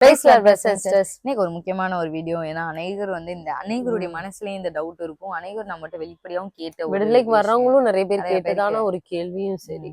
இன்னைக்கு ஒரு முக்கியமான ஒரு வீடியோ ஏன்னா அநேகர் வந்து இந்த அநேகருடைய மனசுலயும் இந்த டவுட் இருக்கும். அநேகர் நம்மகிட்ட வெளிப்படையாவும் கேட்ட விடுதலைக்கு. வர்றவங்களும் நிறைய பேர் கேட்டதான ஒரு கேள்வியும் சரி.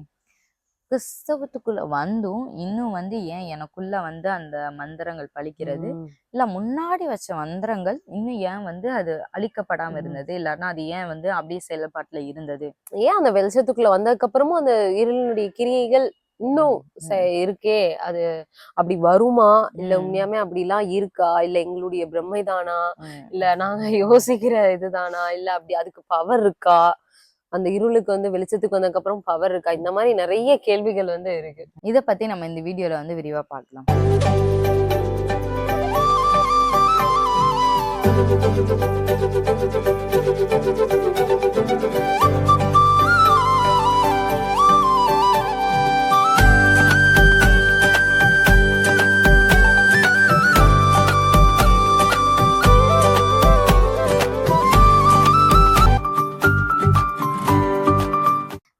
கிறிஸ்தவத்துக்குள்ள வந்தும் இன்னும் வந்து ஏன் எனக்குள்ள வந்து அந்த மந்திரங்கள் பலிக்கிறது ம். இல்ல முன்னாடி வச்ச மந்திரங்கள் இன்னும் ஏன் வந்து அது அழிக்கப்படாம. இருந்தது? இல்லன்னா அது ஏன் வந்து அப்படியே செயல்பாட்டுல இருந்தது? ஏன் அந்த வெளிச்சத்துக்குள்ள வந்ததுக்கு அப்புறமும் அந்த இருளினுடைய கிரியைகள் இன்னும் ச- இருக்கே அது அப்படி வருமா? இல்ல. உண்மையாமே அப்படிலாம் இருக்கா? இல்ல எங்களுடைய பிரம்மைதானா? ம். இல்ல நாங்க யோசிக்கிற இதுதானா? இல்ல அப்படி அதுக்கு பவர் இருக்கா? அந்த இருளுக்கு வந்து வெளிச்சத்துக்கு வந்ததுக்கு அப்புறம் பவர் இருக்கா? இந்த மாதிரி நிறைய கேள்விகள் வந்து இருக்கு. இத பத்தி நம்ம இந்த வீடியோல வந்து விரிவா பார்க்கலாம்.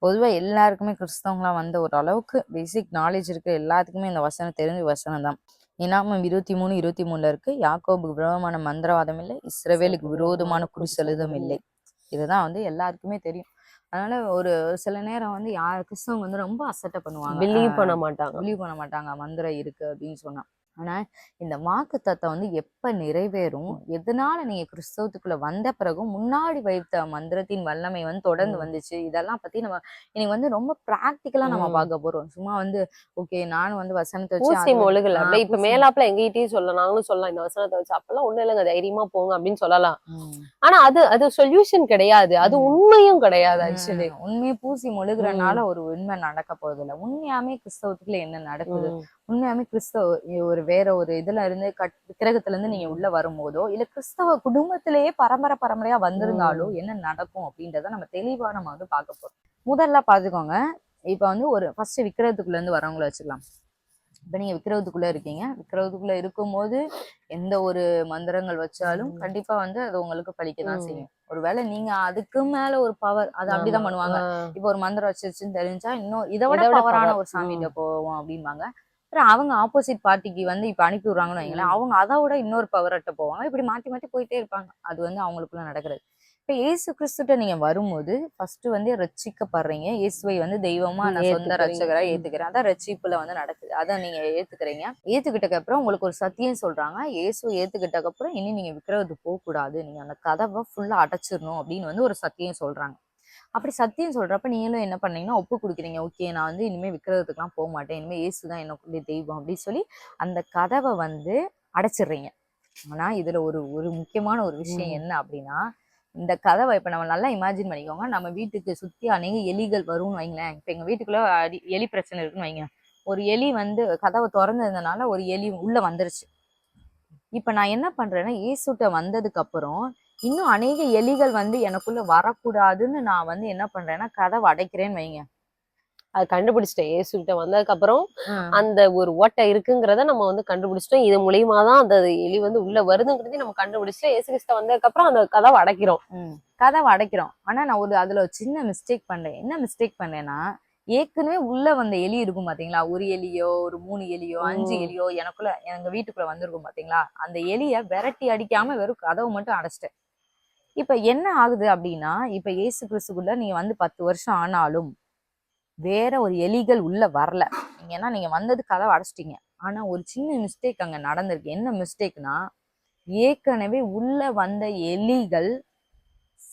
பொதுவா எல்லாருக்குமே கிறிஸ்தவங்களா வந்த ஒரு அளவுக்கு பேசிக் நாலேஜ் இருக்கு எல்லாத்துக்குமே இந்த வசனம் தெரிஞ்ச வசனம் தான் இனாமம் இருபத்தி மூணு இருபத்தி மூணுல இருக்கு யாக்கோபுக்கு விரோதமான மந்திரவாதம் இல்லை இஸ்ரவேலுக்கு விரோதமான குறிசலுதம் இல்லை. இதுதான் வந்து எல்லாருக்குமே தெரியும். அதனால ஒரு ஒரு சில நேரம் வந்து யார் கிறிஸ்தவங்க வந்து ரொம்ப அசட்டை பண்ணுவாங்க. பிலீவ் பண்ண மாட்டாங்க. பிலீவ் பண்ண மாட்டாங்க. மந்திரம் இருக்கு அப்படின்னு சொன்னா. ஆனா இந்த வாக்கு தத்தம் வந்து எப்ப நிறைவேறும் எதனால நீங்க கிறிஸ்தவத்துக்குள்ள வந்த பிறகும் முன்னாடி வைத்த மந்திரத்தின் வல்லமை வந்து தொடர்ந்து. வந்துச்சு? இதெல்லாம் பத்தி நம்ம இன்னைக்கு வந்து ரொம்ப பிராக்டிக்கலா நம்ம. பார்க்க போறோம். சும்மா வந்து ஓகே நானும் வந்து வசனத்தை வச்சு ஆ, அப்படியே இப்ப மேலாப்புல எங்ககிட்டயும் சொல்லலாம் நாங்களும் சொல்லலாம். இந்த வசனத்தை வச்சு அப்பெல்லாம் ஒண்ணும் இல்லைங்க. தைரியமா போங்க அப்படின்னு சொல்லலாம். ம். ஆனா அது அது சொல்யூஷன் கிடையாது. அது. உண்மையும் கிடையாது ஆக்சுவலி. உண்மையை பூசி மொழுகிறனால ஒரு உண்மை நடக்க போறது இல்ல உண்மையாமே கிறிஸ்தவத்துக்குள்ள என்ன நடக்குது? உண்மையாமே கிறிஸ்தவ ஒரு வேற ஒரு இதுல இருந்து கட் இருந்து நீங்க உள்ள வரும்போதோ இல்ல கிறிஸ்தவ குடும்பத்திலேயே பரம்பரை பரம்பரையா வந்திருந்தாலோ என்ன நடக்கும் அப்படின்றத நம்ம தெளிவா நம்ம வந்து பார்க்க போறோம். முதல்ல பாத்துக்கோங்க இப்ப வந்து ஒரு ஃபர்ஸ்ட் விக்கிரகத்துக்குள்ள இருந்து வரவங்கள வச்சுக்கலாம். இப்ப நீங்க விக்கிரகத்துக்குள்ள இருக்கீங்க. விக்கிரகத்துக்குள்ள இருக்கும்போது எந்த ஒரு மந்திரங்கள் வச்சாலும். கண்டிப்பா வந்து அது உங்களுக்கு பழிக்க தான். செய்யும். ஒருவேளை நீங்க அதுக்கு மேல ஒரு பவர் அது அப்படிதான் பண்ணுவாங்க. இப்போ ஒரு மந்திரம் வச்சிருச்சுன்னு தெரிஞ்சா இன்னும் இதை விட பவரான. ஒரு சாமிகிட்ட போவோம் அப்படிம்பாங்க. அப்புறம் அவங்க ஆப்போசிட் பார்ட்டிக்கு வந்து இப்ப அனுப்பி விடுறாங்கன்னு வைங்களேன். அவங்க அதை விட இன்னொரு பவர்கிட்ட போவாங்க. இப்படி மாத்தி மாத்தி போயிட்டே இருப்பாங்க. அது வந்து அவங்களுக்குள்ள நடக்கிறது. இப்ப இயேசு கிறிஸ்துட்ட நீங்க வரும்போது ஃபர்ஸ்ட் வந்து ரட்சிக்கப்படுறீங்க. இயேசுவை வந்து தெய்வமா நான் சொந்த ஏத்துக்கிறீங்க. ரட்சகரா ம். ஏத்துக்கிறேன். அதான் ரட்சிப்புல வந்து நடக்குது. அதை நீங்க ஏத்துக்கிறீங்க. ஏத்துக்கிட்டக்கு அப்புறம் உங்களுக்கு ஒரு சத்தியம் சொல்றாங்க. இயேசுவை ஏத்துக்கிட்டக்கு அப்புறம் இனி நீங்க விக்கிரகத்துக்கு போக கூடாது நீங்க அந்த கதவை ஃபுல்லா அடைச்சிடணும் அப்படின்னு வந்து ஒரு சத்தியம் சொல்றாங்க. அப்படி சத்தியம் சொல்றப்ப நீங்களும் என்ன பண்ணீங்கன்னா ஒப்பு கொடுக்குறீங்க. ஓகே நான் வந்து இனிமே விக்கிரகத்துக்குலாம் போக மாட்டேன். இனிமே இயேசு தான் எனக்குரிய தெய்வம். அப்படின்னு சொல்லி அந்த கதவை வந்து அடைச்சிடுறீங்க ஆனா இதுல ஒரு ஒரு முக்கியமான ஒரு விஷயம். என்ன அப்படின்னா இந்த கதவை இப்ப நம்ம நல்லா இமேஜின் பண்ணிக்கோங்க. நம்ம வீட்டுக்கு சுத்தி அநேக எலிகள் வரும்னு வைங்களேன். இப்ப எங்க வீட்டுக்குள்ள அடி- எலி பிரச்சனை இருக்குன்னு வைங்க ஒரு எலி வந்து கதவை திறந்ததுனால ஒரு எலி உள்ள வந்துருச்சு. இப்ப நான் என்ன பண்றேன்னா இயேசுட்ட வந்ததுக்கு அப்புறம் இன்னும் அநேக எலிகள் வந்து எனக்குள்ள வரக்கூடாதுன்னு நான் வந்து என்ன பண்றேன்னா கதவை அடைக்கிறேன்னு வைங்க. அது கண்டுபிடிச்சிட்டேன். இயேசு கிட்ட வந்ததுக்கு அப்புறம் அந்த ஒரு ஓட்டை இருக்குங்கிறத நம்ம வந்து கண்டுபிடிச்சிட்டோம். இது மூலியமா தான் அந்த எலி வந்து உள்ள வருதுங்கிறதையும் நம்ம கண்டுபிடிச்சிட்டோம். இயேசு கிறிஸ்து வந்ததுக்கு அப்புறம் அந்த கதவை அடைக்கிறோம். கதவை அடைக்கிறோம். ஆனா நான் ஒரு அதுல ஒரு சின்ன மிஸ்டேக் பண்றேன். என்ன மிஸ்டேக் பண்ணேன்னா ஏற்கனவே உள்ள வந்த எலி இருக்கும் பாத்தீங்களா? ஒரு எலியோ ஒரு மூணு எலியோ அஞ்சு. எலியோ எனக்குள்ள எங்க வீட்டுக்குள்ள வந்திருக்கும் பாத்தீங்களா? அந்த எலிய விரட்டி அடிக்காம வெறும் கதவை மட்டும் அடைச்சிட்டேன். இப்போ என்ன ஆகுது அப்படின்னா இப்போ இயேசு கிறிஸ்துக்குள்ள நீங்கள் வந்து பத்து வருஷம் ஆனாலும் வேற ஒரு எலிகள் உள்ள வரல. ஏன்னா நீங்கள் வந்தது கதவை அடைச்சிட்டீங்க. ஆனால் ஒரு சின்ன மிஸ்டேக் அங்கே நடந்திருக்கு. என்ன மிஸ்டேக்னா ஏற்கனவே உள்ள வந்த எலிகள்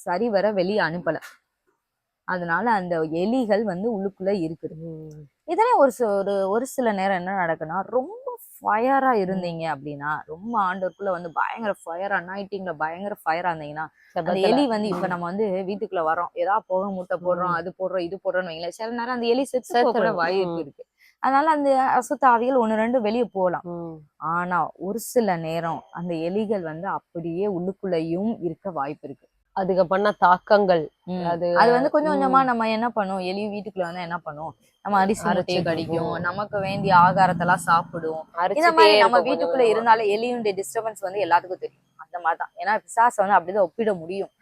சரிவர வெளியே அனுப்பலை. அதனால அந்த எலிகள் வந்து உள்ளுக்குள்ள இருக்குது. இதெல்லாம் ஒரு ஒரு ஒரு சில நேரம் என்ன நடக்குன்னா ரொம்ப ஃபயரா இருந்தீங்க அப்படின்னா ரொம்ப ஆண்டவருக்குள்ள வந்து பயங்கர ஃபயர் அனாயிட்டிங்ல பயங்கர ஃபயரா இருந்தீங்கன்னா அந்த. எலி வந்து இப்ப. நம்ம வந்து வீட்டுக்குள்ள வரோம் ஏதாவது போக முட்டை போடுறோம். அது போடுறோம் இது போடுறோம்னு வைங்களேன் சில நேரம் அந்த எலி செத்து போக கூட செத்துரும். வாய்ப்பு. இருக்கு அதனால அந்த அசுத்த ஆவிகள் ஒண்ணு ரெண்டு வெளியே போகலாம். ஆனா ஒரு சில நேரம் அந்த எலிகள் வந்து அப்படியே உள்ளுக்குள்ளேயும் இருக்க வாய்ப்பு இருக்கு அதுக்கு பண்ண தாக்கங்கள். அது அது வந்து கொஞ்சம். கொஞ்சமா நம்ம என்ன பண்ணும் எலி வீட்டுக்குள்ள வந்து என்ன பண்ணும் நம்ம அரிசி அரைச்சிட்டு கடிக்கும். நமக்கு வேண்டிய ஆகாரத்தெல்லாம் சாப்பிடும். இந்த மாதிரி நம்ம வீட்டுக்குள்ள இருந்தாலே எலியுடைய டிஸ்டர்பன்ஸ் வந்து எல்லாத்துக்கும் தெரியும். அந்த மாதிரி தான். ஏன்னா பிசாசை வந்து அப்படிதான் ஒப்பிட முடியும்.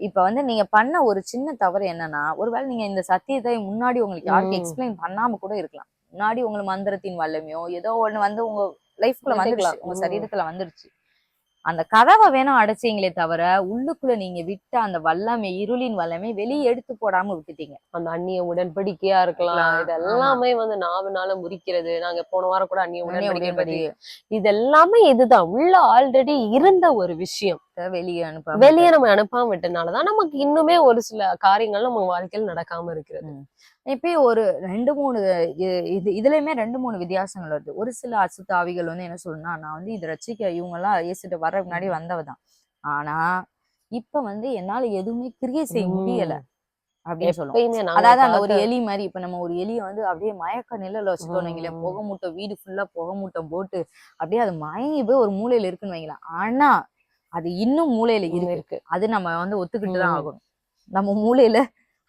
இப்ப வந்து நீங்க பண்ண ஒரு சின்ன தவறு என்னன்னா ஒருவேளை நீங்க இந்த சத்தியத்தை முன்னாடி உங்களுக்கு யாருக்கு ம். எக்ஸ்பிளைன் பண்ணாம கூட இருக்கலாம். முன்னாடி உங்களுக்கு மந்திரத்தின் வல்லமையோ ஏதோ ஒண்ணு வந்து உங்க லைஃப்குள்ள வந்துருச்சு. உங்க. சரீரத்துல வந்துருச்சு. அந்த கதவை வேணா அடைச்சீங்களே தவிர உள்ளுக்குள்ள நீங்க விட்ட அந்த வல்லமை இருளின் வல்லமை வெளியே எடுத்து போடாம விட்டுட்டீங்க. அந்த அந்நிய உடன்படிக்கையா இருக்கலாம். இருக்கலாம். இது எல்லாமே வந்து நாவுனால முறிக்கிறது. நாங்க போன வாரம் கூட அந்நிய உடன்படிக்கை பத்தி உடன்படி இது எல்லாமே இதுதான். உள்ள ஆல்ரெடி இருந்த ஒரு விஷயம். வெளியே அனுப்ப வெளியே நம்ம அனுப்பாம விட்டனாலதான் நமக்கு இன்னுமே ஒரு சில காரியங்கள் நம்ம வாழ்க்கையில் நடக்காம இருக்கிறது. இப்ப ஒரு ரெண்டு மூணு இது இதுலயுமே ரெண்டு மூணு வித்தியாசங்கள் வருது. ஒரு சில அசுத்த ஆவிகள் வந்து என்ன சொல்லுன்னா நான் வந்து இதை ரசிக்க இவங்க எல்லாம் இயேசுட்ட வர்ற முன்னாடி வந்தவதான் ஆனா இப்ப வந்து என்னால எதுவுமே கிரியை செய்ய. முடியல அப்படின்னு நாங்க அதாவது அந்த ஒரு எலி மாதிரி இப்ப நம்ம ஒரு எலியை வந்து அப்படியே மயக்க நிலையில வச்சுட்டோம் வைங்களேன். புகை மூட்டை வீடு ஃபுல்லா புகை மூட்டை போட்டு அப்படியே அது மயங்கி போய் ஒரு மூலையில இருக்குன்னு வைங்களேன். ஆனா அது இன்னும் மூலையில இருக்கு. அது நம்ம வந்து ஒத்துக்கிட்டு தான். ஆகணும். நம்ம மூலையில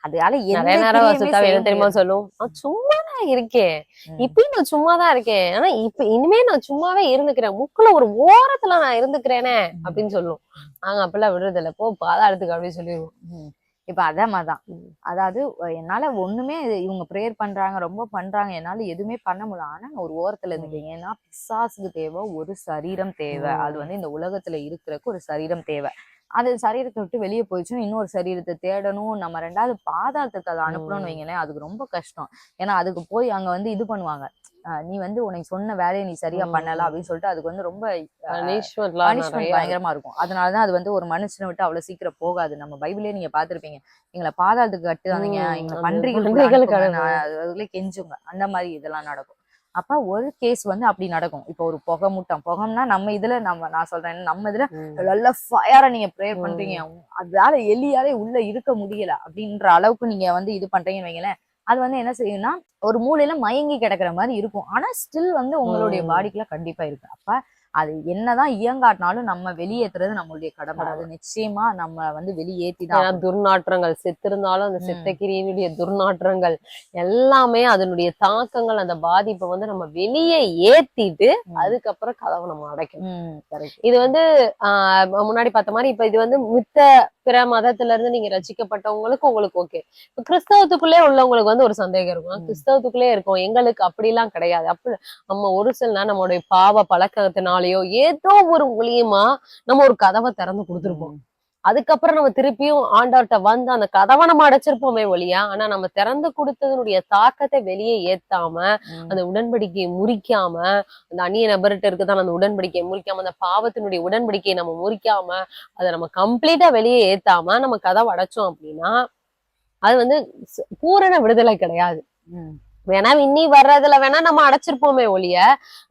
நிறைய நேரம் செய்ய என்ன தெரியுமா. சொல்லும்? சும்மா தான் இருக்கேன். இப்பயும் நான் சும்மா தான் இருக்கேன். ஆனா இப்ப இனிமே நான் சும்மாவே இருந்துக்கிறேன். முக்குல ஒரு ஓரத்துல நான் இருந்துக்கிறேனே அப்படின்னு சொல்லும். நாங்க அப்பெல்லாம் விடுறது இல்ல போ பாதாளத்துக்கு அப்படின்னு சொல்லிடுவோம். இப்ப அதே மாதிரிதான் ம். அதாவது என்னால ஒண்ணுமே இவங்க ப்ரேயர் பண்றாங்க ரொம்ப பண்றாங்க என்னால எதுவுமே பண்ண முடியல. ஆனா ஒரு ஓரத்துல இருந்துக்கீங்க ஏன்னா பிசாசுக்கு தேவை ஒரு சரீரம் தேவை. அது. வந்து இந்த உலகத்துல இருக்கிறதுக்கு ஒரு சரீரம் தேவை. அது சரீரத்தை விட்டு வெளியே போயிடுச்சுன்னா இன்னொரு சரீரத்தை தேடணும். நம்ம ரெண்டாவது பாதாளத்துக்கு அதை அனுப்பணும்னு. வைங்களேன் அதுக்கு ரொம்ப கஷ்டம். ஏன்னா அதுக்கு போய் அங்க வந்து இது பண்ணுவாங்க. நீ வந்து உனக்கு சொன்ன வேலையை நீ சரியா. பண்ணல அப்படின்னு சொல்லிட்டு அதுக்கு வந்து ரொம்ப பனிஷ்மெண்ட் பயங்கரமா இருக்கும். அதனாலதான் அது வந்து ஒரு மனுஷனை விட்டு அவ்வளவு சீக்கிரம் போகாது. நம்ம பைபிளே நீங்க பாத்திருப்பீங்க எங்களை பாதாளத்துக்கு கட்டுவாதீங்க ம், எங்களை. நான் அதுல கெஞ்சுங்க. அந்த மாதிரி இதெல்லாம் நடக்கும். அப்ப ஒரு கேஸ் வந்து அப்படி நடக்கும் இப்போ ஒரு புகை மூட்டம் புகம்னா நம்ம இதுல நம்ம நான் சொல்றேன் நம்ம இதுல. நல்ல ஃபயரா நீங்க ப்ரேயர். பண்றீங்க அதால எலியாலே உள்ள இருக்க முடியல அப்படின்ற அளவுக்கு நீங்க வந்து இது பண்றீங்கன்னு வைங்களேன் அது வந்து என்ன செய்யும்னா ஒரு மூலையில மயங்கி கிடக்குற மாதிரி இருக்கும் ஆனா ஸ்டில் வந்து உங்களுடைய. பாடிக்குள்ள கண்டிப்பா இருக்கு அப்ப அது என்னதான் இயங்காட்டினாலும் நம்ம வெளியேத்துறது நம்மளுடைய கடமை அது நிச்சயமா நம்ம வந்து வெளியேத்திதான் ஏன்னா துர்நாற்றங்கள் செத்திருந்தாலும் அந்த ம். செத்த கிரியினுடைய துர்நாற்றங்கள் எல்லாமே அதனுடைய தாக்கங்கள் அந்த பாதிப்பை வந்து நம்ம வெளியே ஏத்திட்டு. அதுக்கப்புறம் கதவை நம்ம அடைக்கணும். இது வந்து ஆஹ் முன்னாடி பார்த்த மாதிரி இப்ப இது வந்து மித்த பிற மதத்துல இருந்து நீங்க ரசிக்கப்பட்டவங்களுக்கு உங்களுக்கு ஓகே இப்ப கிறிஸ்தவத்துக்குள்ளே உள்ளவங்களுக்கு வந்து ஒரு சந்தேகம் இருக்கும். கிறிஸ்தவத்துக்குள்ளே இருக்கும். எங்களுக்கு அப்படிலாம் கிடையாது. அப்படி நம்ம ஒரு சில நம்மளுடைய பாவ பழக்கத்தினாலயோ ஏதோ ஒரு மூலியமா நம்ம ஒரு கதவை திறந்து கொடுத்துருப்போம். அதுக்கப்புறம் நம்ம திருப்பியும் ஆண்டவர்கிட்ட வந்து அந்த கதவை நம்ம அடைச்சிருப்போமே ஒழியா ஆனா நம்ம திறந்து கொடுத்ததனுடைய தாக்கத்தை வெளியே ஏத்தாம. அந்த உடன்படிக்கையை முறிக்காம அந்த அந்நிய நபர்கிட்ட இருக்குதான் அந்த உடன்படிக்கையை முறிக்காம அந்த பாவத்தினுடைய உடன்படிக்கையை நம்ம முறிக்காம அதை நம்ம கம்ப்ளீட்டா வெளியே ஏத்தாம நம்ம கதவை அடைச்சோம் அப்படின்னா அது வந்து பூரண விடுதலை கிடையாது. வேணா இன்னி வர்றதுல வேணா நம்ம அடைச்சிருப்போமே ஒழிய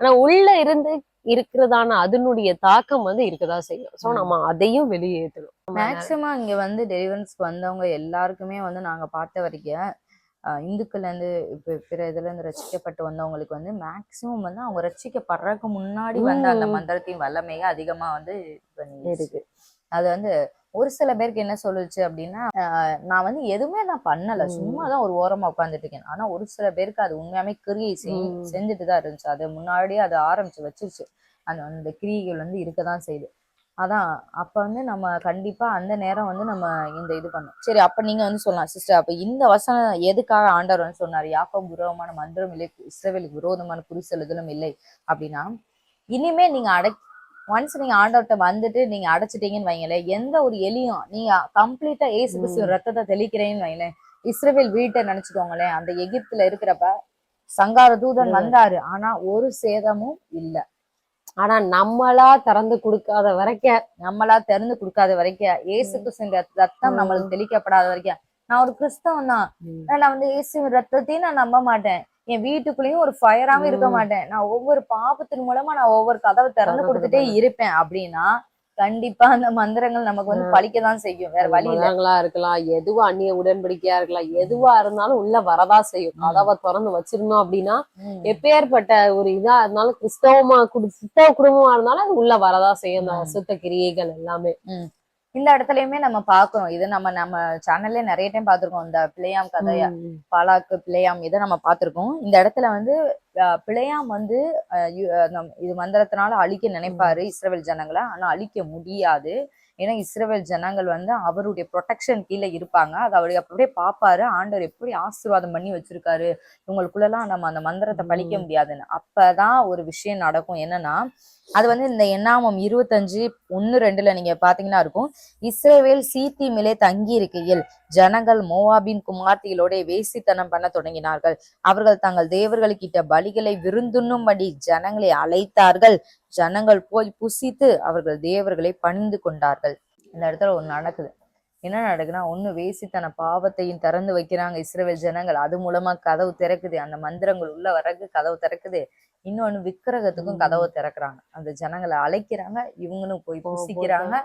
ஆனா உள்ள இருந்து இருக்கிறதான அதனுடைய தாக்கம் வந்து இருக்கதான் செய்யும் சோ. நம்ம அதையும் வெளியேற்றணும் மேக்சிமம் இங்க வந்து டெலிவரன்ஸ்க்கு வந்தவங்க எல்லாருக்குமே வந்து நாங்க பார்த்த வரைக்கும் அஹ், இந்துக்கள்ல இருந்து இப்ப பிற இதுல இருந்து ரசிக்கப்பட்டு வந்தவங்களுக்கு வந்து மேக்சிமம் வந்து அவங்க ரசிக்கப்படுறதுக்கு முன்னாடி வந்த அந்த. மந்திரத்தின் வல்லமையை அதிகமா வந்து. இருக்கு அது வந்து ஒரு சில பேருக்கு என்ன சொல்லுச்சு அப்படின்னா நான் வந்து எதுவுமே நான் பண்ணல. சும்மா தான் ஒரு ஓரமா உட்காந்துட்டு இருக்கேன் ஆனா ஒரு சில பேருக்கு அது உண்மையாமே கிரியை. செஞ்சுட்டு தான் இருந்துச்சு. அது முன்னாடியே அது ஆரம்பிச்சு வச்சிருச்சு. அந்த அந்த கிரியைகள் வந்து இருக்கதான் செய்யுது அதான் அப்ப வந்து நம்ம கண்டிப்பா அந்த நேரம் வந்து நம்ம இந்த இது பண்ணோம். சரி அப்ப நீங்க வந்து சொல்லலாம் சிஸ்டர் அப்ப இந்த வசனம் எதுக்காக ஆண்டவர் வந்து சொன்னார்? யாக்கோபு விரோதமான மந்திரம் இல்லை இஸ்ரவேலுக்கு விரோதமான குறி செல்லுதலும் இல்லை அப்படின்னா இனிமே நீங்க அடை ஒன்ஸ் நீங்க ஆண்டவர்கிட்ட வந்துட்டு நீங்க அடைச்சிட்டீங்கன்னு வைங்களேன் எந்த ஒரு எலியும் நீங்க கம்ப்ளீட்டா ஏசு கிறிஸ்துவ ம். ரத்தத்தை தெளிக்கிறேன்னு வைங்களேன் இஸ்ரவேல் வீட்டை நினைச்சுக்கோங்களேன் அந்த எகிப்துல இருக்கிறப்ப சங்கார தூதன். வந்தாரு ஆனா ஒரு சேதமும் இல்ல ஆனா நம்மளா திறந்து கொடுக்காத வரைக்கும் நம்மளா திறந்து கொடுக்காத வரைக்கும் ஏசு. கிறிஸ்துவின் ரத்த- ரத்தம். நம்மளுக்கு தெளிக்கப்படாத வரைக்கும் நான் ஒரு கிறிஸ்தவன் தான் நான் வந்து இயேசுவின் ரத்தத்தையும் நான் நம்ப மாட்டேன் என் வீட்டுக்குள்ளேயும் ஒரு ஃபயராவும் இருக்க. மாட்டேன் நான் ஒவ்வொரு பாபத்தின் மூலமா நான் ஒவ்வொரு கதவை திறந்து கொடுத்துட்டே. இருப்பேன் அப்படின்னா கண்டிப்பா அந்த மந்திரங்கள் நமக்கு வந்து பழிக்கதான் செய்யும் வேற வழி இல்ல மதங்களா இருக்கலாம் எதுவா அந்நிய உடன்படிக்கையா இருக்கலாம் எதுவா இருந்தாலும் உள்ள வரதா செய்யும். கதவை திறந்து வச்சிருந்தோம் அப்படின்னா. எப்பேற்பட்ட ஒரு இதா இருந்தாலும் கிறிஸ்தவமா குடு- கிறிஸ்தவ குடும்பமா இருந்தாலும் அது உள்ள வரதா செய்யும் அந்த. அசுத்த கிரியைகள் எல்லாமே இந்த இடத்துலயுமே நம்ம பாக்குறோம் இது நம்ம நம்ம சேனல்ல நிறைய டைம் பார்த்திருக்கோம். இந்த பிள்ளையாம் கதைய. பாலாக்கு பிள்ளையாம் இதை நம்ம பார்த்திருக்கோம். இந்த இடத்துல வந்து பிழையாம் வந்து இது மந்திரத்தினால அழிக்க நினைப்பாரு இஸ்ரவேல் ஜனங்களை. ஆனா அழிக்க முடியாது. ஏன்னா இஸ்ரவேல் ஜனங்கள் வந்து அவருடைய ப்ரொடெக்ஷன் கீழே இருப்பாங்க. அது அவர் அப்படியே பார்ப்பாரு ஆண்டவர் எப்படி ஆசீர்வாதம் பண்ணி வச்சிருக்காரு? இவங்களுக்குள்ளலாம் நம்ம அந்த மந்திரத்தை பழிக்க. முடியாதுன்னு. அப்பதான் ஒரு விஷயம் நடக்கும். என்னன்னா அது வந்து இந்த எண்ணாமம் இருபத்தஞ்சு ஒன்னு ரெண்டுல நீங்க பாத்தீங்கன்னா இருக்கும். இஸ்ரேவேல் சீத்திமிலே தங்கி இருக்கையில் ஜனங்கள் மோவாபின் குமார்த்திகளோட வேசித்தனம் பண்ண தொடங்கினார்கள். அவர்கள் தங்கள் தேவர்களுக்கிட்ட பலிகளை விருந்துண்ணும்படி ஜனங்களை அழைத்தார்கள். ஜனங்கள் போய் புசித்து அவர்கள் தேவர்களை பணிந்து கொண்டார்கள். இந்த இடத்துல ஒன்று நடக்குது. என்ன நடக்குதுன்னா ஒண்ணு வேசித்தன பாவத்தையும் திறந்து வைக்கிறாங்க இஸ்ரவேல் ஜனங்கள். அது மூலமா கதவு திறக்குது. அந்த மந்திரங்கள் உள்ள வர்றதுக்கு கதவு திறக்குது. இன்னொன்னு விக்கிரகத்துக்கும். கதவை திறக்கிறாங்க. அந்த ஜனங்களை அழைக்கிறாங்க. இவங்களும் போய் புசிக்கிறாங்க.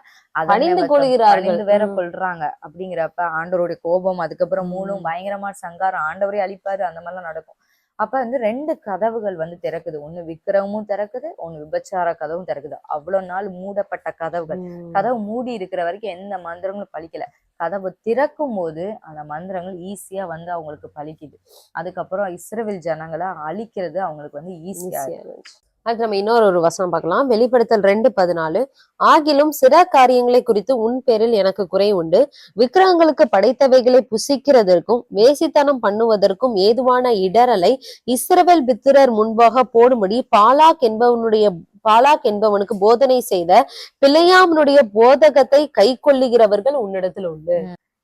நிமித்தம் கொள்கிறார்கள். வேற. கொள்றாங்க. அப்படிங்கிறப்ப ஆண்டவருடைய கோபம் அதுக்கப்புறம் மூணும். பயங்கரமா சங்காரம். ஆண்டவரே அழிப்பாரு. அந்த மாதிரிலாம் நடக்கும். அப்ப வந்து ரெண்டு கதவுகள் வந்து திறக்குது. ஒண்ணு விக்கிரகமும் திறக்குது ஒண்ணு விபச்சார கதவும் திறக்குது. அவ்வளவு நாள் மூடப்பட்ட கதவுகள். கதவு மூடி இருக்கிற வரைக்கும் எந்த மந்திரங்களும் பலிக்கல. கதவு திறக்கும் போது அந்த மந்திரங்கள் ஈஸியா வந்து அவங்களுக்கு பலிக்குது. அதுக்கப்புறம் இஸ்ரவேல் ஜனங்களை அழிக்கிறது அவங்களுக்கு வந்து ஈஸியா அது நம்ம இன்னொரு ஒரு வசனம் பார்க்கலாம். வெளிப்படுத்தல் ரெண்டு பதினாலு. ஆகிலும் சிற காரியங்களை குறித்து உன் பேரில் எனக்கு குறை உண்டு. விக்கிரகங்களுக்கு படைத்தவைகளை புசிக்கிறதற்கும் வேசித்தனம் பண்ணுவதற்கும் ஏதுவான இடரலை இஸ்ரவேல் பித்திரர் முன்பாக போடும்படி பாலாக் என்பவனுடைய பாலாக் என்பவனுக்கு போதனை செய்த பிள்ளையாமனுடைய போதகத்தை கை கொள்ளுகிறவர்கள் உன்னிடத்தில் உண்டு.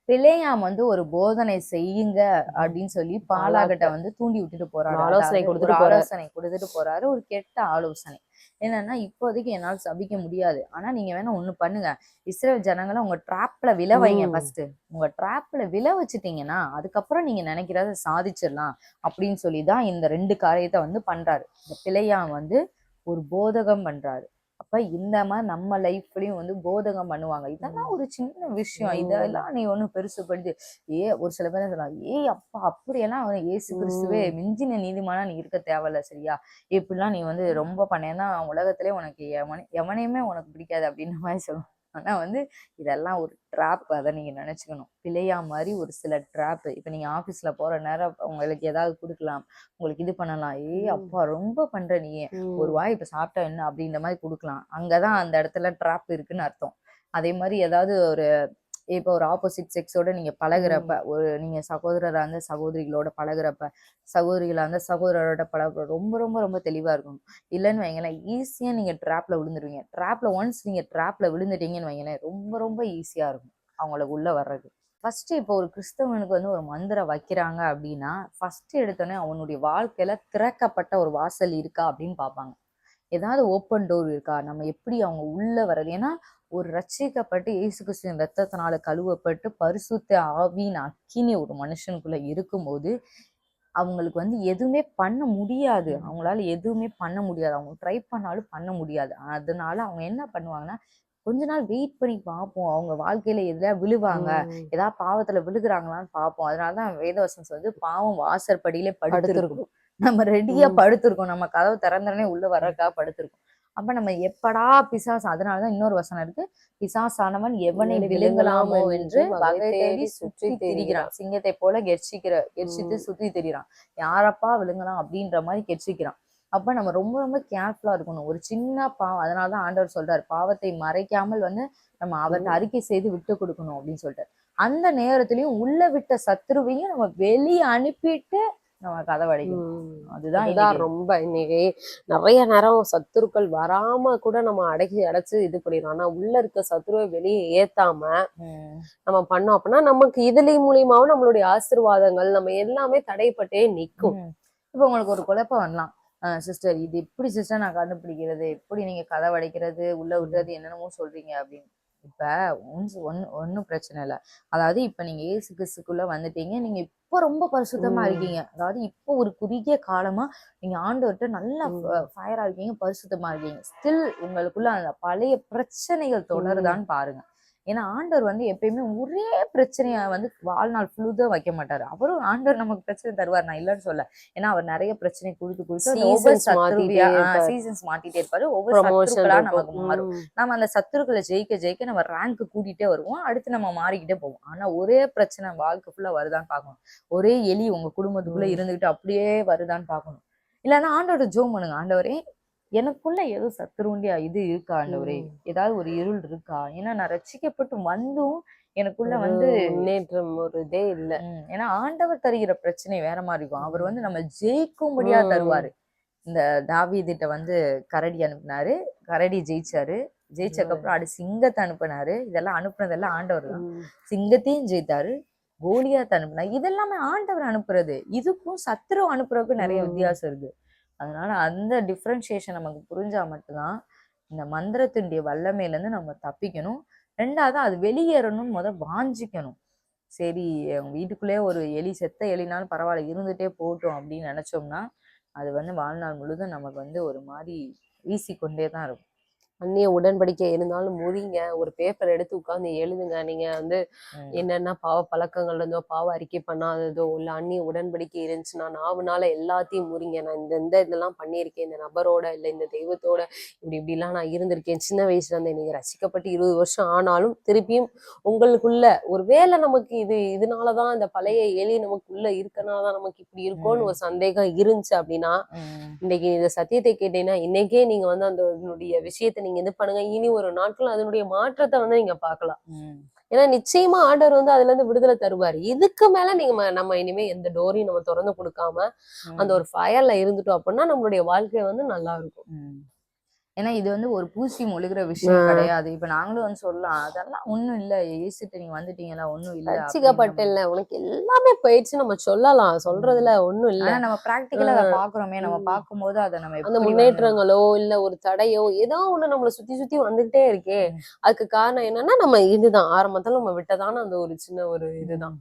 பிள்ளையாம் வந்து ஒரு போதனை செய்யுங்க அப்படின்னு சொல்லி பாலாகிட்ட வந்து தூண்டி விட்டுட்டு போறாரு. ஆலோசனை கொடுத்துட்டு. ஆலோசனை கொடுத்துட்டு போறாரு. ஒரு கெட்ட ஆலோசனை. என்னன்னா இப்போதைக்கு என்னால சபிக்க முடியாது. ஆனா நீங்க வேணா ஒண்ணு பண்ணுங்க. இஸ்ரேல் ஜனங்களை உங்க ட்ராப்ல விழ வைங்க. ஃபர்ஸ்ட் உங்க ட்ராப்ல விழ வச்சுட்டீங்கன்னா அதுக்கப்புறம் நீங்க நினைக்கிறத சாதிச்சிடலாம் அப்படின்னு சொல்லி தான் இந்த ரெண்டு காரியத்தை வந்து பண்றாரு. இந்த பிள்ளையாம் வந்து ஒரு போதகம் பண்றாரு. அப்ப இந்த மாதிரி நம்ம லைஃப்லயும் வந்து போதகம் பண்ணுவாங்க. இதெல்லாம் ஒரு சின்ன விஷயம். இதெல்லாம் நீ ஒண்ணும் பெருசுப்படுத்தி ஏ ஒரு சில பேர் சொல்லலாம் ஏய் அப்பா அப்படியெல்லாம் அவன் ஏசு கிறிஸ்துவே மிஞ்சின நீதிமானா நீ இருக்க தேவையில்ல சரியா? இப்படிலாம் நீ வந்து ரொம்ப பண்ணேன்னா உலகத்திலே உனக்கு எவனே எவனையுமே உனக்கு பிடிக்காது அப்படின்ற மாதிரி சொல்லுவோம் ஆனா வந்து இதெல்லாம் ஒரு ட்ராப் அதை நீங்க நினைச்சுக்கணும். பிழையா மாதிரி ஒரு சில ட்ராப் இப்ப நீங்க ஆபீஸ்ல போற நேரம் உங்களுக்கு ஏதாவது கொடுக்கலாம். உங்களுக்கு இது பண்ணலாம். ஏய் உம். அப்பா ரொம்ப பண்ற நீ. ஒரு வாய் இப்ப சாப்பிட்டா என்ன அப்படின்ற மாதிரி கொடுக்கலாம். அங்கதான் அந்த இடத்துல ட்ராப் இருக்குன்னு அர்த்தம். அதே மாதிரி ஏதாவது ஒரு இப்போ ஒரு ஆப்போசிட் செக்ஸோட நீங்க பழகுறப்ப ஒரு நீங்க சகோதரரா இருந்த சகோதரிகளோட பழகுறப்ப சகோதரிகளா இருந்த சகோதரரோட பழகுற ரொம்ப ரொம்ப ரொம்ப தெளிவா இருக்கணும். இல்லைன்னு வைங்களேன் ஈஸியா நீங்க ட்ராப்ல விழுந்துருவீங்க. ட்ராப்ல ஒன்ஸ் நீங்க ட்ராப்ல விழுந்துட்டீங்கன்னு வைங்களேன் ரொம்ப ரொம்ப ஈஸியா இருக்கும் அவங்களுக்கு உள்ள வர்றது ஃபர்ஸ்ட் இப்போ ஒரு கிறிஸ்தவனுக்கு வந்து ஒரு மந்திரம் வைக்கிறாங்க அப்படின்னா ஃபர்ஸ்ட் எடுத்தோடனே அவனுடைய வாழ்க்கையில திறக்கப்பட்ட ஒரு வாசல் இருக்கா அப்படின்னு பார்ப்பாங்க. ஏதாவது ஓப்பன் டோர் இருக்கா? நம்ம எப்படி அவங்க உள்ள வர்றது? ஏன்னா ஒரு ரட்சிக்கப்பட்டு இயேசு கிறிஸ்துவின் ரத்தத்தினால கழுவப்பட்டு பரிசுத்த ஆவியின் அக்கினி ஒரு மனுஷனுக்குள்ள இருக்கும்போது அவங்களுக்கு வந்து எதுவுமே பண்ண முடியாது. அவங்களால எதுவுமே பண்ண முடியாது. அவங்க ட்ரை பண்ணாலும் பண்ண முடியாது. அதனால அவங்க என்ன பண்ணுவாங்கன்னா கொஞ்ச நாள் வெயிட் பண்ணி பார்ப்போம். அவங்க வாழ்க்கையில எதுல விழுவாங்க. ஏதாவது பாவத்துல விழுகுறாங்களான்னு பார்ப்போம். அதனாலதான் வேதவசம் வந்து பாவம் வாசற்படியிலே படுத்திருக்கும். நம்ம ரெடியா. படுத்திருக்கோம். நம்ம கதவு திறந்தோடனே உள்ள வர்றதுக்காக படுத்திருக்கோம். அப்ப நம்ம எப்படா பிசாசு அதனாலதான் இன்னொரு வசனம் இருக்கு. பிசாசானவன் எவனை விழுங்கலாமோ என்று வகை தேடி சுற்றி திரிகிறான். சிங்கத்தை போல கெர்ச்சிக்கிற கெர்ச்சித்து. சுத்தி திரிகிறான். யாரப்பா விழுங்கலாம்? அப்படின்ற மாதிரி கெர்ச்சிக்கிறான். அப்ப நம்ம ரொம்ப ரொம்ப கேர்ஃபுல்லா இருக்கணும். ஒரு சின்ன பாவம் அதனாலதான் ஆண்டவர் சொல்றாரு பாவத்தை மறைக்காமல் வந்து நம்ம அவர்கிட்ட. அறிக்கை செய்து விட்டு கொடுக்கணும் அப்படின்னு சொல்லிட்டாரு அந்த நேரத்திலயும் உள்ள விட்ட சத்துருவையும் நம்ம வெளியே அனுப்பிட்டு நம்ம கதவை அடைக்கணும் உம். அதுதான். ரொம்ப இன்னைக்கு நிறைய நேரம் சத்துருக்கள் வராம கூட நம்ம அடக்கி அடைச்சு இது பண்ணிடலாம். ஆனா உள்ள இருக்க சத்துருவை வெளியே ஏத்தாம நம்ம பண்ணோம் அப்படின்னா நமக்கு இதுல மூலியமாவும் நம்மளுடைய ஆசீர்வாதங்கள் நம்ம எல்லாமே தடைப்பட்டே நிக்கும். இப்போ உங்களுக்கு ஒரு குழப்பம் வரலாம். சிஸ்டர் இது எப்படி சிஸ்டர் நான் கண்டுபிடிக்கிறது? எப்படி நீங்க கதவை அடைக்கிறது உள்ள விடுறது? என்னென்னமோ சொல்றீங்க அப்படின்னு. இப்ப ஒன்ஸ் ஒன் ஒன்னும் பிரச்சனை இல்லை. அதாவது இப்ப நீங்க ஏசு கிறிஸ்துக்குள்ள வந்துட்டீங்க. நீங்க இப்போ ரொம்ப பரிசுத்தமா உம். இருக்கீங்க. அதாவது இப்போ ஒரு குறுகிய காலமா நீங்க ஆண்டவர்கிட்ட நல்லா உம். ஃபயரா இருக்கீங்க பரிசுத்தமா இருக்கீங்க. ஸ்டில் உங்களுக்குள்ள அந்த பழைய பிரச்சனைகள் தொடருதான்னு பாருங்க. ஏன்னா ஆண்டவர் வந்து எப்பயுமே ஒரே பிரச்சனைய வந்து வாழ்நாள் ஃபுல்லுதா வைக்க மாட்டாரு. அவரும் ஆண்டவர் நமக்கு பிரச்சனை தருவார் நான் இல்லைன்னு சொல்ல. ஏன்னா அவர் நிறைய பிரச்சனை கொடுத்து கொடுத்து ஒவ்வொரு இருப்பாரு. சீசன்ஸ் மாத்திட்டே இருப்பாரு. ஒவ்வொரு சத்துருக்களா நமக்கு மாறும். நம்ம அந்த சத்துருக்களை ஜெயிக்க ஜெயிக்க நம்ம ரேங்க் கூட்டிட்டே வருவோம். அடுத்து நம்ம மாறிக்கிட்டே போவோம். ஆனா ஒரே பிரச்சனை வாழ்க்கை ஃபுல்லா வருதான்னு பார்க்கணும். ஒரே எலி உங்க குடும்பத்துக்குள்ள. இருந்துகிட்டு அப்படியே வருதான்னு பார்க்கணும். இல்லைன்னா ஆண்டோட ஜோம் பண்ணுங்க. ஆண்டவரே எனக்குள்ள ஏதோ சத்துருண்டியா இது இருக்கா ஆண்டவரே. ஏதாவது ஒரு இருள் இருக்கா? ஏன்னா நான் ரட்சிக்கப்பட்டு வந்தும் எனக்குள்ள வந்து முன்னேற்றம் ஒரு இதே இல்ல. ஏன்னா ஆண்டவர் தருகிற பிரச்சனை வேற மாதிரி இருக்கும். அவர் வந்து நம்ம ஜெயிக்கும்படியா. தருவாரு. இந்த தாவீதிட்ட வந்து கரடி அனுப்புனாரு. கரடி ஜெயிச்சாரு. ஜெயிச்சதுக்கு அப்புறம் அடு சிங்கத்தை அனுப்புனாரு. இதெல்லாம் அனுப்புனதெல்லாம் ஆண்டவர் தான். சிங்கத்தையும் ஜெயித்தாரு. கோலியாத் அனுப்புனாரு. இதெல்லாமே ஆண்டவர் அனுப்புறது. இதுக்கும் சத்ரு அனுப்புறதுக்கும் நிறைய. வித்தியாசம் இருக்கு. அதனால் அந்த டிஃப்ரென்ஷியேஷன் நமக்கு புரிஞ்சால் மட்டும்தான் இந்த மந்திரத்தினுடைய வல்லமையிலேருந்து நம்ம தப்பிக்கணும். ரெண்டாவது அது வெளியேறணும்னு முத வாஞ்சிக்கணும். சரி வீட்டுக்குள்ளே வீட்டுக்குள்ளேயே ஒரு எலி செத்த எலினாலும் பரவாயில்ல இருந்துகிட்டே போகட்டும் அப்படின்னு நினச்சோம்னா அது வந்து வாழ்நாள் முழுதும் நமக்கு வந்து ஒரு மாதிரி வீசிக்கொண்டே தான் இருக்கும். அந்நிய உடன்படிக்கை இருந்தாலும் முறிங்க. ஒரு பேப்பர் எடுத்து உட்கார்ந்து எழுதுங்க. நீங்க வந்து. என்னென்ன பாவ பழக்கங்கள் இருந்தோ பாவ அறிக்கை பண்ணாததோ இல்ல அந்நிய உடன்படிக்கை இருந்துச்சுன்னா நாவுனால எல்லாத்தையும் முறிங்க. நான் இந்த இந்த இதெல்லாம் பண்ணியிருக்கேன். இந்த நபரோட இல்ல இந்த தெய்வத்தோட இப்படி இப்படிலாம் நான் இருந்திருக்கேன். சின்ன வயசுல இருந்து நீங்க ரசிக்கப்பட்டு இருபது வருஷம் ஆனாலும் திருப்பியும் உங்களுக்குள்ள ஒருவேளை நமக்கு இது இதனாலதான் இந்த பழைய எலி நமக்குள்ள இருக்கனாலதான் நமக்கு இப்படி இருக்கோன்னு ஒரு சந்தேகம் இருந்துச்சு அப்படின்னா. இன்னைக்கு இந்த சத்தியத்தை கேட்டீங்கன்னா இன்னைக்கே நீங்க வந்து அந்த விஷயத்தை நீங்க இது பண்ணுங்க. இனி ஒரு நாட்கள் அதனுடைய மாற்றத்தை வந்து நீங்க பார்க்கலாம். ம். ஏன்னா நிச்சயமா ஆண்டவர் வந்து அதுல இருந்து விடுதலை தருவாரு. இதுக்கு மேல நீங்க நம்ம இனிமே எந்த டோரையும் நம்ம திறந்து கொடுக்காம அந்த ஒரு ஃபயர்ல இருந்துட்டோம் அப்படின்னா நம்மளுடைய வாழ்க்கை வந்து நல்லா இருக்கும். ஏன்னா இது வந்து ஒரு பூசி மொழிகிற விஷயம் கிடையாது. இப்ப நாங்களும் வந்து சொல்லலாம் அதெல்லாம் ஒண்ணும் இல்ல. ஏசிட்டு நீங்க வந்துட்டீங்களா? ஒண்ணும் இல்ல. ரட்சிக்கப்பட்டல உனக்கு எல்லாமே போயிடுச்சு. நம்ம சொல்லலாம். சொல்றதுல ஒண்ணும் இல்ல. நம்ம பிராக்டிக்கலா அதை பாக்குறோமே நம்ம. பார்க்கும்போது அதை நம்ம அந்த முன்னேற்றங்களோ இல்ல ஒரு தடையோ ஏதோ ஒண்ணு நம்மள சுத்தி சுத்தி வந்துகிட்டே இருக்கே. அதுக்கு காரணம் என்னன்னா நம்ம இதுதான். ஆரம்பத்துல நம்ம விட்டதான அந்த ஒரு சின்ன ஒரு இதுதான்.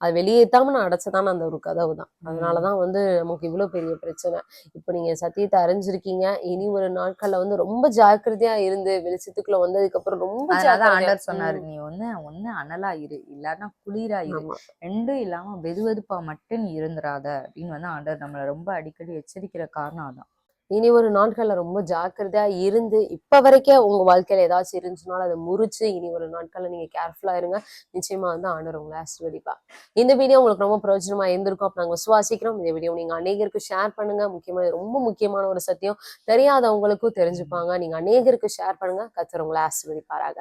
அது வெளியேத்தாம நான் அடைச்சதான அந்த ஒரு கதவு தான். அதனாலதான் வந்து நமக்கு இவ்வளவு பெரிய பிரச்சனை. இப்ப நீங்க சத்தியத்தை அறிஞ்சிருக்கீங்க. இனி ஒரு நாட்கள்ல வந்து ரொம்ப ஜாக்கிரதையா இருந்து வெளிச்சத்துக்குள்ள வந்ததுக்கு அப்புறம் ரொம்ப ஆண்டவர் சொன்னாரு. நீ ஒண்ணு ஒண்ணு அனலா இரு. இல்லாட்டினா குளிரா இரு. ரெண்டும் இல்லாம வெதுவெதுப்பா மட்டும் நீ இருந்துராத அப்படின்னு வந்து ஆண்டவர் நம்மள ரொம்ப அடிக்கடி எச்சரிக்கிற காரணம் அதான். இனி ஒரு நாட்கள்ல ரொம்ப ஜாக்கிரதையா இருந்து இப்போ வரைக்கே உங்க வாழ்க்கையில ஏதாச்சும் இருந்துச்சுனாலும் அதை முறிச்சு இனி ஒரு நாட்கள்ல நீங்க கேர்ஃபுல்லா இருங்க. நிச்சயமா வந்து ஆண்டவர் உங்களை ஆசீர்வதிப்பா. இந்த வீடியோ உங்களுக்கு ரொம்ப பிரயோஜனமா இருந்திருக்கும். அப்போ நாங்க விசுவாசிக்கிறோம். இந்த வீடியோ நீங்க அநேகருக்கு ஷேர் பண்ணுங்க. முக்கியமாக ரொம்ப முக்கியமான ஒரு சத்தியம் தெரியாதவங்களுக்கும் தெரிஞ்சுப்பாங்க. நீங்க அநேகருக்கு ஷேர் பண்ணுங்க. கத்துறவங்களை ஆசீர்வதிப்பாராக.